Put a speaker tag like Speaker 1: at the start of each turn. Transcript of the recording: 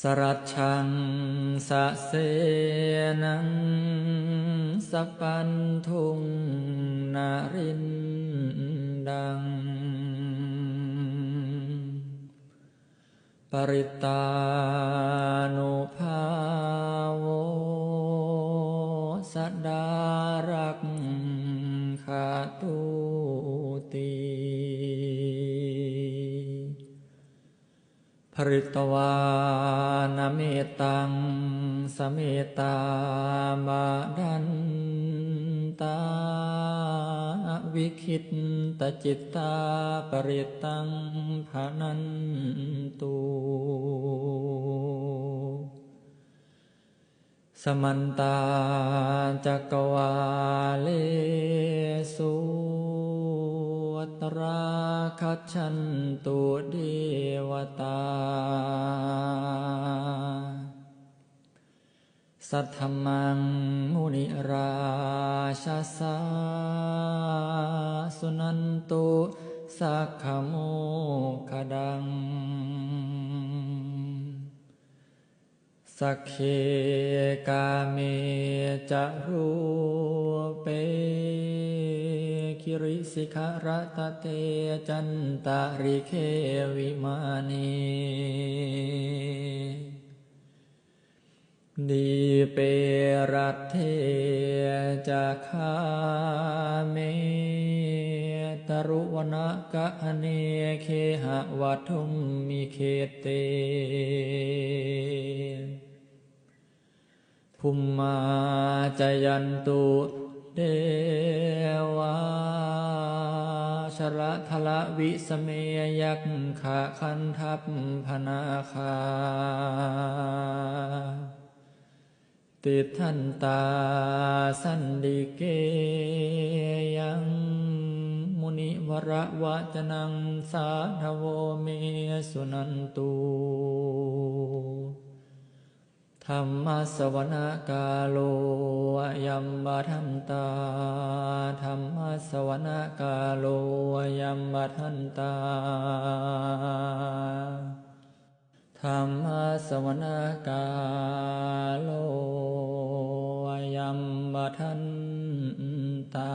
Speaker 1: สรัชังสะเสนังสปปันทุงนารินดัง ปริตานุภาโวสัดารักขาตุตี ภริตวานเมตัง สเมตาบาดันตา วิคิตตจิตตาปริตังภานันตุสมันตาจักวาเลสุตรา คัจฉันตุเดวตา สัทธมังมุนิราชาสาสุนันตุสักขโมคดัง สักเคกาเมจะรูเป คิริสิขารตะเตจันตาริเควิมานีดีเปรัตเทจะคาเมตรุวนกะเนเคหะวัทุมมิเคเตภุมมาจยันตุ เดวาชระทละวิสเมยักขะคันทัพพนาคา ติทันตาสันดิเกยังมุนิวระวะจนังสาธโวเมสุนันตุธรรมสวนกาโล ยัมบทันตาธรรมสวนกาโลยัมบทันตาธรรมสวนกาโลยัมบทันตา